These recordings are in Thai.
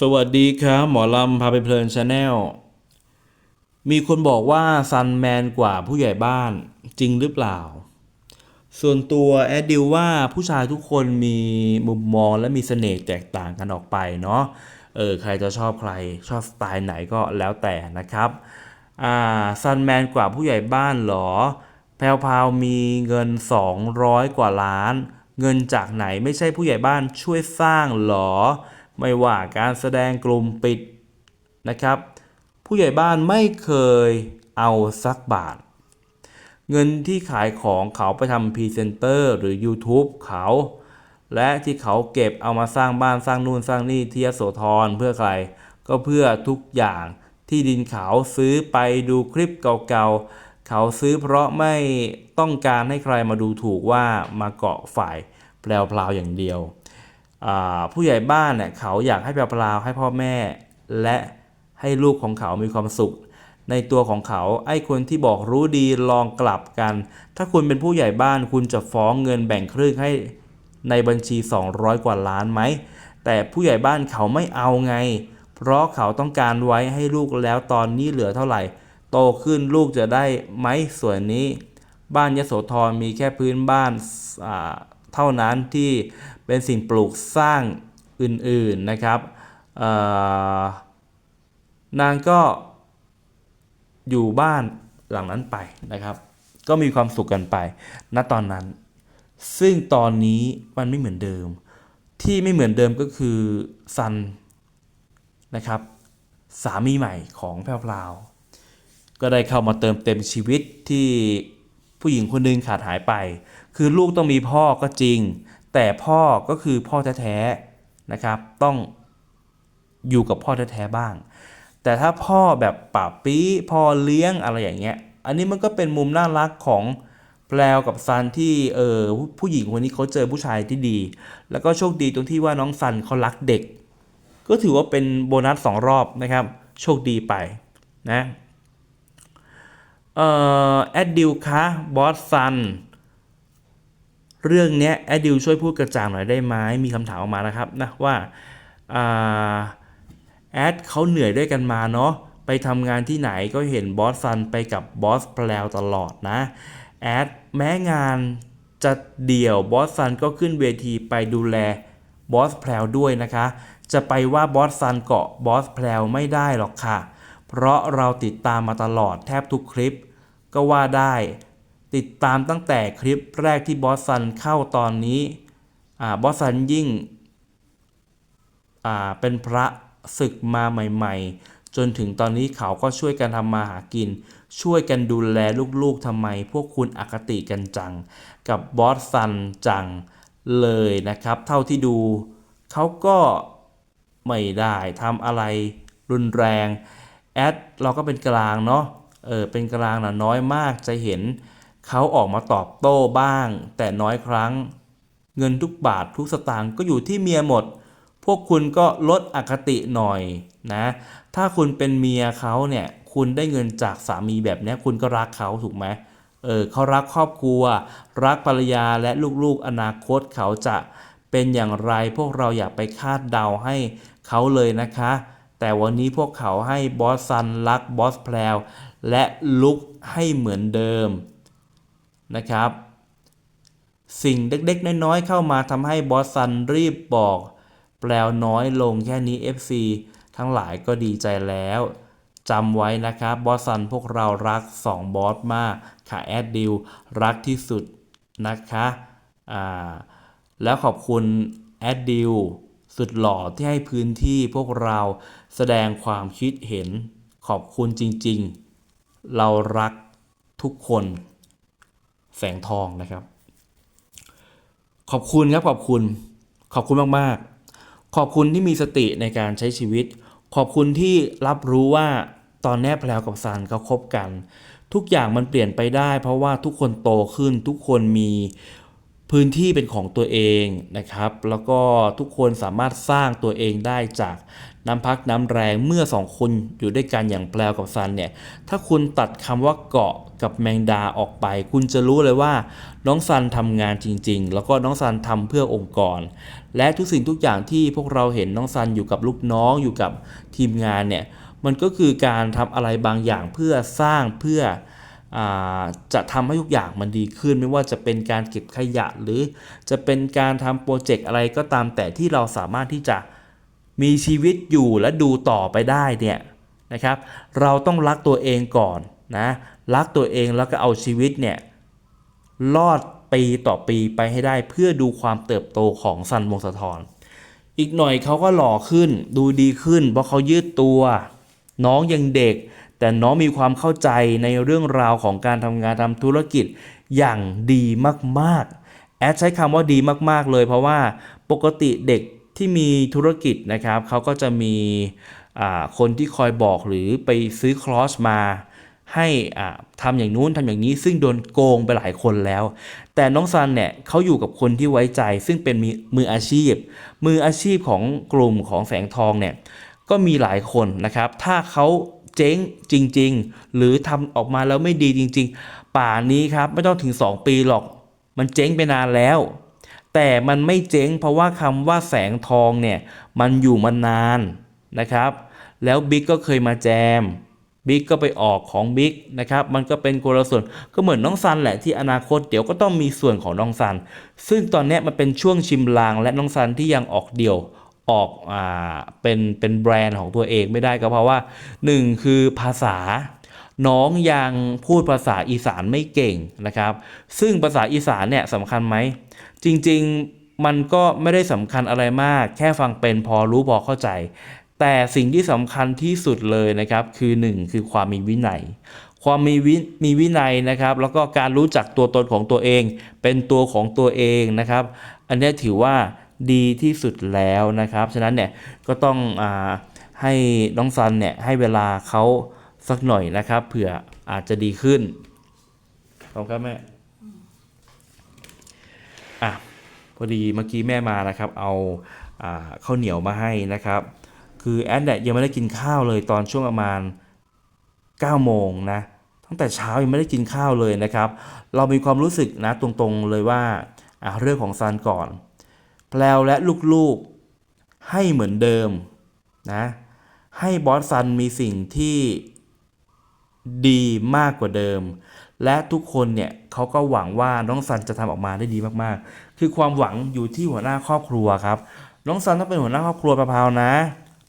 สวัสดีครับ หมอลำพาไปเพลินชาแนลมีคนบอกว่าซันแมนกว่าผู้ใหญ่บ้านจริงหรือเปล่า ส่วนตัวแอดดิวว่าผู้ชายทุกคนมีมุมมองและมีเสน่ห์แตกต่างกันออกไปเนาะเออใครจะชอบใครชอบสไตล์ไหนก็แล้วแต่นะครับอ่าซันแมนกว่าผู้ใหญ่บ้านเหรอ แพรวพาวมีเงิน 200 กว่าล้าน เงินจากไหนไม่ใช่ผู้ใหญ่บ้านช่วยสร้างเหรอ ไม่ว่าการแสดงกลุ่มปิดนะครับ ผู้ใหญ่บ้านไม่เคยเอาสักบาท เงินที่ขายของเขาไปทำพรีเซนเตอร์หรือ YouTube เขา และที่เขาเก็บเอามาสร้างบ้านสร้างนู่นสร้างนี่ที่ยโสธรเพื่อใคร ก็เพื่อทุกอย่างที่ดินเขาซื้อไปดูคลิปเก่าๆ เขาซื้อเพราะไม่ต้องการให้ใครมาดูถูกว่ามาเกาะฝ่ายแปลวๆอย่างเดียว ผู้ใหญ่บ้านเนี่ยเขาอยากให้แปลวให้พ่อแม่ และให้ลูกของเขามีความสุข ในตัวของเขาไอ้คนที่บอกรู้ดีลองกลับกัน ถ้าคุณเป็นผู้ใหญ่บ้านคุณจะฟ้องเงินแบ่งครึ่งให้ในบัญชี 200 กว่าล้านไหม แต่ผู้ใหญ่บ้านเขาไม่เอาไง เพราะเขาต้องการไว้ให้ลูกแล้วตอนนี้เหลือเท่าไหร่ โตขึ้นลูกจะได้ไหมส่วนนี้ บ้านยโสธรมีแค่พื้นบ้าน เท่านั้นที่เป็นสิ่งปลูกสร้างอื่นๆนะครับนางก็อยู่บ้านหลังนั้นไปนะครับ ก็มีความสุขกันไป ณตอนนั้น ซึ่งตอนนี้มันไม่เหมือนเดิม ที่ไม่เหมือนเดิมก็คือซันนะครับ สามีใหม่ของแพรวพราวก็ได้เข้ามาเติมเต็มชีวิตที่ผู้หญิงคนหนึงขาดหายไป คือลูกต้องมีพ่อก็จริง แต่พ่อก็คือพ่อแท้ๆนะครับ ต้องอยู่กับพ่อแท้ๆบ้าง แต่ถ้าพ่อแบบป่าปี้พ่อเลี้ยงอะไรอย่างเงี้ย อันนี้มันก็เป็นมุมน่ารักของแปลวกับซันที่เออผู้หญิงคนนี้เขาเจอผู้ชายที่ดี แล้วก็โชคดีตรงที่ว่าน้องซันเขารักเด็ก ก็ถือว่าเป็นโบนัสสองรอบนะครับ โชคดีไปนะเอ่อแอดดิวคะบอสซัน เรื่องนี้แอดดิวช่วยพูดกระจ่างหน่อยได้ไหมมีคำถามออกมานะครับนะว่าอ่าแอดเขาเหนื่อยด้วยกันมาเนาะไปทำงานที่ไหนก็เห็นบอสซันไปกับบอสแปลวตลอดนะแอดแม้งานจะเดี่ยวบอสซันก็ขึ้นเวทีไปดูแลบอสแพลวด้วยนะคะ จะไปว่าบอสซันเกาะบอสแพลวไม่ได้หรอกค่ะ เพราะเราติดตามมาตลอดแทบทุกคลิป ก็ว่าได้ ติดตามตั้งแต่คลิปแรกที่บอสซันเข้าตอนนี้อบอสซันยิ่งเป็นพระศึกมาใหม่ ๆ จนถึงตอนนี้เขาก็ช่วยกันทำมาหากิน ช่วยกันดูแลลูกๆทำไม พวกคุณอคติกันจัง กับบอสซันจังเลยนะครับ เท่าที่ดูเขาก็ไม่ได้ทำอะไรรุนแรง แอดเราก็เป็นกลางเนาะเออเป็นกลางนะน้อยมากจะเห็น เขาออกมาตอบโต้บ้าง แต่น้อยครั้ง เงินทุกบาททุกสตางค์ก็อยู่ที่เมียหมด พวกคุณก็ลดอคติหน่อยนะ ถ้าคุณเป็นเมียเขาเนี่ยคุณได้เงินจากสามีแบบนี้คุณก็รักเขาถูกไหมเออเขารักครอบครัว รักภรรยาและลูกๆอนาคตเขาจะเป็นอย่างไรพวกเราอย่าไปคาดเดาให้เขาเลยนะคะ แต่วันนี้พวกเขาให้บอสซันรักบอสแพลวและลุกให้เหมือนเดิม นะครับ สิ่งเล็กๆ น้อยๆ เข้ามาทำให้บอสซันรีบบอก แปลน้อยลงแค่นี้ FC ทั้งหลายก็ดีใจแล้วจำไว้นะครับบอสซันพวกเรารัก 2 บอสมากค่ะแอดดิวรักที่สุดนะคะอ่าแล้วขอบคุณแอดดิวสุดหล่อที่ให้พื้นที่พวกเราแสดงความคิดเห็นขอบคุณจริงๆ เรารักทุกคน แสงทองนะครับ ขอบคุณครับขอบคุณ ขอบคุณมากๆ ขอบคุณที่มีสติในการใช้ชีวิต ขอบคุณที่รับรู้ว่าตอนแนบแพลวกับซันเขาคบกัน ทุกอย่างมันเปลี่ยนไปได้ เพราะว่าทุกคนโตขึ้นทุกคนมี พื้นที่เป็นของตัวเองนะครับ แล้วก็ทุกคนสามารถสร้างตัวเองได้จากน้ำพักน้ำแรงเมื่อสองคนอยู่ด้วยกันอย่างแปลวกับซันเนี่ย ถ้าคุณตัดคำว่าเกาะกับแมงดาออกไป คุณจะรู้เลยว่า น้องซันทำงานจริง ๆ แล้วก็น้องซันทำเพื่อองค์กร และทุกสิ่งทุกอย่างที่พวกเราเห็นน้องซันอยู่กับลูกน้องอยู่กับทีมงานเนี่ย มันก็คือการทำอะไรบางอย่างเพื่อสร้างเพื่อ จะทำให้ทุกอย่างมันดีขึ้น ไม่ว่าจะเป็นการเก็บขยะ หรือจะเป็นการทำโปรเจกต์อะไรก็ตามแต่ที่เราสามารถที่จะมีชีวิตอยู่และดูต่อไปได้เนี่ยนะครับ เราต้องรักตัวเองก่อนนะรักตัวเองแล้วก็เอาชีวิตเนี่ยรอดปีต่อปีไปให้ได้เพื่อดูความเติบโตของซันวงสะทอนอีกหน่อยเขาก็หล่อขึ้นดูดีขึ้น เพราะเขายืดตัว น้องยังเด็ก แต่น้องมีความเข้าใจในเรื่องราวของการทำงานทำธุรกิจอย่างดีมากๆ แอดใช้คำว่าดีมากๆเลย เพราะว่าปกติเด็กที่มีธุรกิจนะครับเขาก็จะมีคนที่คอยบอกหรือไปซื้อคลอสมาให้อ่าทำอย่างนู้นทำอย่างนี้ซึ่งโดนโกงไปหลายคนแล้ว แต่น้องซันเนี่ยเขาอยู่กับคนที่ไว้ใจ ซึ่งเป็นมมืออาชีพ มืออาชีพของกลุ่มของแสงทองเนี่ยก็มีหลายคนนะครับ ถ้าเขา เจ๊งจริง ๆ หรือทำออกมาแล้วไม่ดีจริง ๆ ป่านี้ครับไม่ต้องถึง 2 ปีหรอก มันเจ๊งไปนานแล้ว แต่มันไม่เจ๊งเพราะว่าคำว่าแสงทองเนี่ยมันอยู่มานานนะครับ แล้วบิ๊กก็เคยมาแจมบิ๊กก็ไปออกของบิ๊กนะครับ มันก็เป็นคนละส่วนก็เหมือนน้องซันแหละที่อนาคตเดี๋ยวก็ต้องมีส่วนของน้องซัน ซึ่งตอนนี้มันเป็นช่วงชิมลางและน้องซันที่ยังออกเดี่ยว ออกอ่าเป็นเป็นแบรนด์ของตัวเองไม่ได้ก็เพราะว่าหนึ่งคือภาษา น้องยังพูดภาษาอีสานไม่เก่งนะครับ ซึ่งภาษาอีสานเนี่ยสำคัญไหม จริงๆมันก็ไม่ได้สำคัญอะไรมาก แค่ฟังเป็นพอรู้พอเข้าใจ แต่สิ่งที่สำคัญที่สุดเลยนะครับคือ 1 คือความมีวินัยความมีวิมีวินัยนะครับ แล้วก็การรู้จักตัวตนของตัวเอง เป็นตัวของตัวเองนะครับ อันนี้ถือว่า ดีที่สุดแล้วนะครับ ฉะนั้นเนี่ยก็ต้องอให้น้องซันเนี่ยให้เวลาเขาสักหน่อยนะครับ เผื่ออาจจะดีขึ้นขอบคุณครับแม่อะพอดีเมื่อกี้แม่มานะครับ เอาอาข้าวเหนียวมาให้นะครับ คือแอดเนี่ยยังไม่ได้กินข้าวเลยตอนช่วงประมาณ9โมงนะตั้งแต่เช้ายังไม่ได้กินข้าวเลยนะครับ เรามีความรู้สึกนะตรงๆเลยว่าเรื่องของซันก่อน แพลวและลูกๆ ให้เหมือนเดิมนะ ให้บอสซันมีสิ่งที่ดีมากกว่าเดิม และทุกคนเนี่ยเขาก็หวังว่าน้องซันจะทำออกมาได้ดีมากๆ คือความหวังอยู่ที่หัวหน้าครอบครัวครับ น้องซันต้องเป็นหัวหน้าครอบครัวประพาวนะ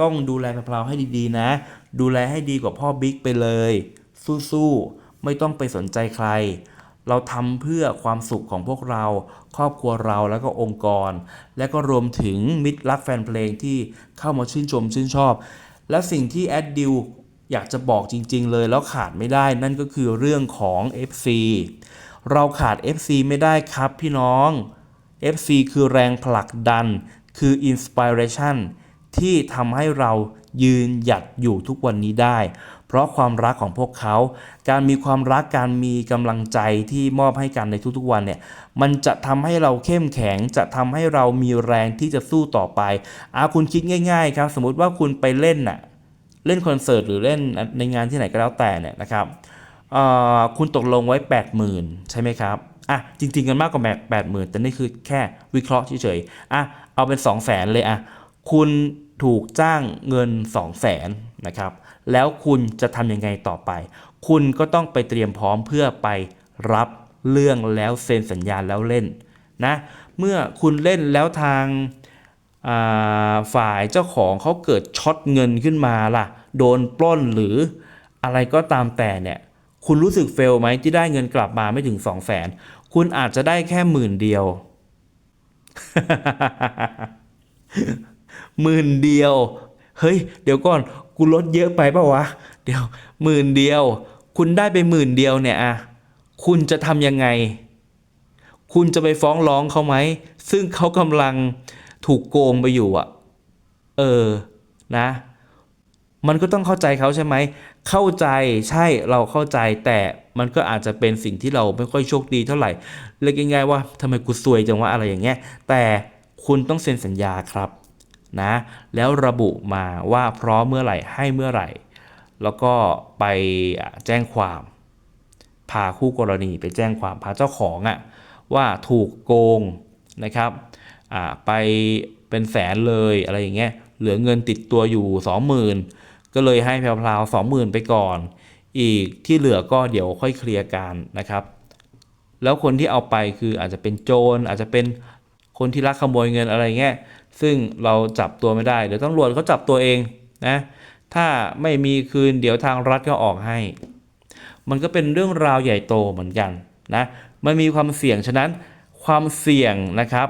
ต้องดูแลประพาวให้ดีๆนะ ดูแลให้ดีกว่าพ่อบิ๊กไปเลย สู้ๆ ไม่ต้องไปสนใจใคร เราทำเพื่อความสุขของพวกเรา ครอบครัวเราแล้วก็องค์กร และก็รวมถึงมิตรรักแฟนเพลงที่เข้ามาชื่นชมชื่นชอบ และสิ่งที่แอดดิวอยากจะบอกจริง ๆ เลยแล้วขาดไม่ได้นั่นก็คือเรื่องของ FC เราขาด FC ไม่ได้ครับพี่น้อง FC คือแรงผลักดัน คือ Inspiration ที่ทำให้เรายืนหยัดอยู่ทุกวันนี้ได้ เพราะความรักของพวกเขา การมีความรักการมีกำลังใจที่มอบให้กันในทุกๆวันเนี่ยมันจะทำให้เราเข้มแข็งจะทำให้เรามีแรงที่จะสู้ต่อไปอาคุณคิดง่าย ๆ ครับ สมมุติว่าคุณไปเล่นน่ะเล่นคอนเสิร์ตหรือเล่นในงานที่ไหนก็แล้วแต่เนี่ยนะครับคุณตกลงไว้ 80,000 ใช่ไหมครับอะจริง ๆ กันมากกว่าแปดหมื่นแต่นี่คือแค่วิเคราะห์เฉยๆอะเอาเป็น 2 0 0แสนเลยอะคุณถูกจ้างเงิน 2 0 0แสนนะครับ แล้วคุณจะทำยังไงต่อไป คุณก็ต้องไปเตรียมพร้อมเพื่อไปรับเรื่องแล้วเซ็นสัญญาแล้วเล่นนะเมื่อคุณเล่นแล้วทางาฝ่ายเจ้าของเขาเกิดช็อตเงินขึ้นมาล่ะ โดนปล้นหรืออะไรก็ตามแต่เนี่ย คุณรู้สึกเฟลไหมที่ได้เงินกลับมาไม่ถึง 2 0 0แสนคุณอาจจะได้แค่หมื่นเดียวหมื่นเดียว เฮ้ย เดี๋ยวก่อน กูลดเยอะไปเปล่าวะ เดี๋ยวหมื่นเดียว คุณได้ไปหมื่นเดียวเนี่ยอะคุณจะทำยังไง คุณจะไปฟ้องร้องเขาไหม ซึ่งเขากำลังถูกโกงไปอยู่อะเออ นะ มันก็ต้องเข้าใจเขาใช่ไหม เข้าใจใช่เราเข้าใจแต่มันก็อาจจะเป็นสิ่งที่เราไม่ค่อยโชคดีเท่าไหร่เรียกง่ายๆว่าทำไมกูซวยจังวะอะไรอย่างเงี้ย แต่คุณต้องเซ็นสัญญาครับ นะแล้วระบุมาว่าพร้อมเมื่อไหร่ให้เมื่อไหร่ แล้วก็ไปแจ้งความ พาคู่กรณีไปแจ้งความพาเจ้าของอะว่าถูกโกงนะครับไปเป็นแสนเลยอะไรอย่างเงี้ยเหลือเงินติดตัวอยู่ 20,000 ก็เลยให้แพรวๆ20,000ไปก่อน อีกที่เหลือก็เดี๋ยวค่อยเคลียร์กันนะครับ แล้วคนที่เอาไปคืออาจจะเป็นโจรอาจจะเป็น คนที่ลักขโมยเงินอะไรเงี้ยซึ่งเราจับตัวไม่ได้ เดี๋ยวตำรวจเขาจับตัวเองนะถ้าไม่มีคืนเดี๋ยวทางรัฐก็ออกให้ มันก็เป็นเรื่องราวใหญ่โตเหมือนกันนะมันมีความเสี่ยงฉะนั้นความเสี่ยงนะครับ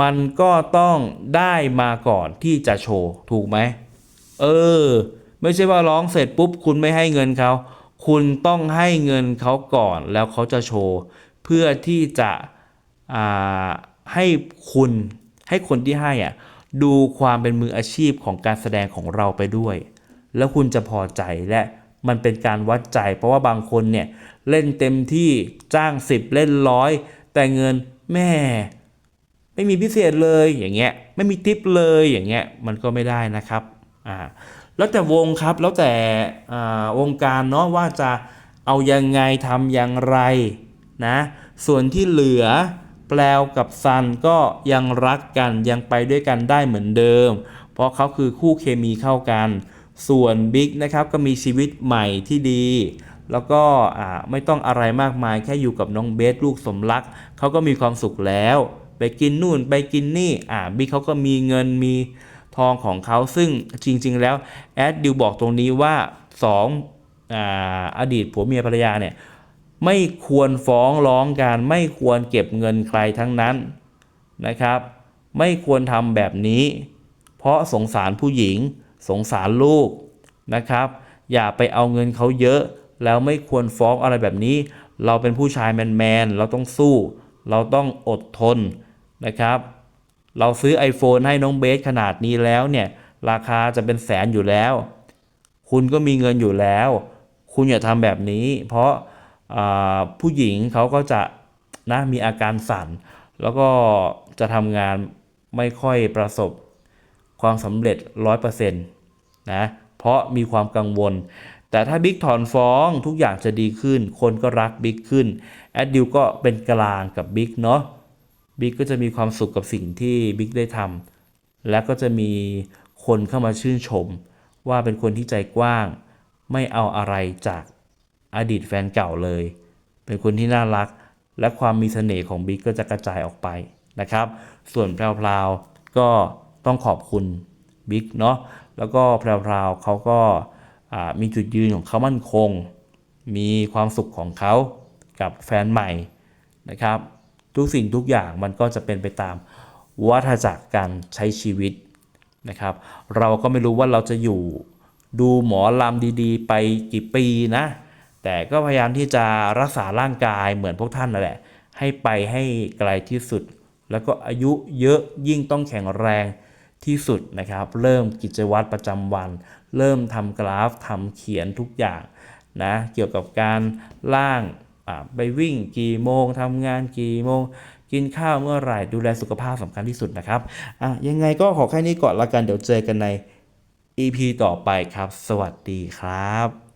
มันก็ต้องได้มาก่อนที่จะโชว์ถูกไหมเออ ไม่ใช่ว่าร้องเสร็จปุ๊บคุณไม่ให้เงินเขา คุณต้องให้เงินเขาก่อนแล้วเขาจะโชว์ เพื่อที่จะอ่า ให้คุณให้คนที่ให้อะดูความเป็นมืออาชีพของการแสดงของเราไปด้วย แล้วคุณจะพอใจและมันเป็นการวัดใจ เพราะว่าบางคนเนี่ยเล่นเต็มที่จ้าง 10 เล่นร้อยแต่เงินแม่ไม่มีพิเศษเลยอย่างเงี้ยไม่มีทิปเลยอย่างเงี้ยมันก็ไม่ได้นะครับอ่าแล้วแต่วงครับแล้วแต่อวงการเนาะว่าจะเอายังไงทำอย่างไรนะส่วนที่เหลือ แปลวกับซันก็ยังรักกันยังไปด้วยกันได้เหมือนเดิม เพราะเขาคือคู่เคมีเข้ากัน ส่วนบิ๊กนะครับก็มีชีวิตใหม่ที่ดี แล้วก็ไม่ต้องอะไรมากมายแค่อยู่กับน้องเบสลูกสมรักเขาก็มีความสุขแล้ว ไปกินนู่นไปกินนี่อ่าบิ๊กเขาก็มีเงินมีทองของเขาซึ่งจริง ๆ แล้วแอดดิวบอกตรงนี้ว่าสองอดีตผัวเมียภรรยาเนี่ย ไม่ควรฟ้องร้องกันไม่ควรเก็บเงินใครทั้งนั้นนะครับ ไม่ควรทำแบบนี้ เพราะสงสารผู้หญิง สงสารลูกนะครับ อย่าไปเอาเงินเขาเยอะ แล้วไม่ควรฟ้องอะไรแบบนี้ เราเป็นผู้ชายแมนๆเราต้องสู้ เราต้องอดทนนะครับ เราซื้อ iPhone ให้น้องเบสขนาดนี้แล้วเนี่ยราคาจะเป็นแสนอยู่แล้ว คุณก็มีเงินอยู่แล้ว คุณอย่าทำแบบนี้ เพราะ ผู้หญิงเขาก็จะนะมีอาการสั่น แล้วก็จะทำงานไม่ค่อยประสบความสำเร็จ 100%นะเพราะมีความกังวล แต่ถ้าบิ๊กถอนฟ้องทุกอย่างจะดีขึ้น คนก็รักบิ๊กขึ้น แอดดิวก็เป็นกลางกับบิ๊กเนาะบิ๊กก็จะมีความสุขกับสิ่งที่บิ๊กได้ทำและก็จะมีคนเข้ามาชื่นชม ว่าเป็นคนที่ใจกว้าง ไม่เอาอะไรจาก อดีตแฟนเก่าเลย เป็นคนที่น่ารัก และความมีเสน่ห์ของบิ๊กก็จะกระจายออกไปนะครับ ส่วนแพรวๆก็ต้องขอบคุณบิ๊กเนาะแล้วก็แพรวๆเขาก็มีจุดยืนของเขามั่นคง มีความสุขของเขากับแฟนใหม่นะครับ ทุกสิ่งทุกอย่างมันก็จะเป็นไปตามวัฏจักรการใช้ชีวิตนะครับ เราก็ไม่รู้ว่าเราจะอยู่ดูหมอลำดีๆ ไปกี่ปีนะ แต่ก็พยายามที่จะรักษาร่างกายเหมือนพวกท่านนั่นแหละ ให้ไปให้ไกลที่สุด แล้วก็อายุเยอะยิ่งต้องแข็งแรงที่สุดนะครับ เริ่มกิจวัตรประจำวัน เริ่มทำกราฟทำเขียนทุกอย่างนะเกี่ยวกับการล่างไปวิ่งกี่โมงทำงานกี่โมง กินข้าวเมื่อไหร่ดูแลสุขภาพสำคัญที่สุดนะครับอะยังไงก็ขอแค่นี้ก่อนละกันเดี๋ยวเจอกันใน EP ต่อไปครับ สวัสดีครับ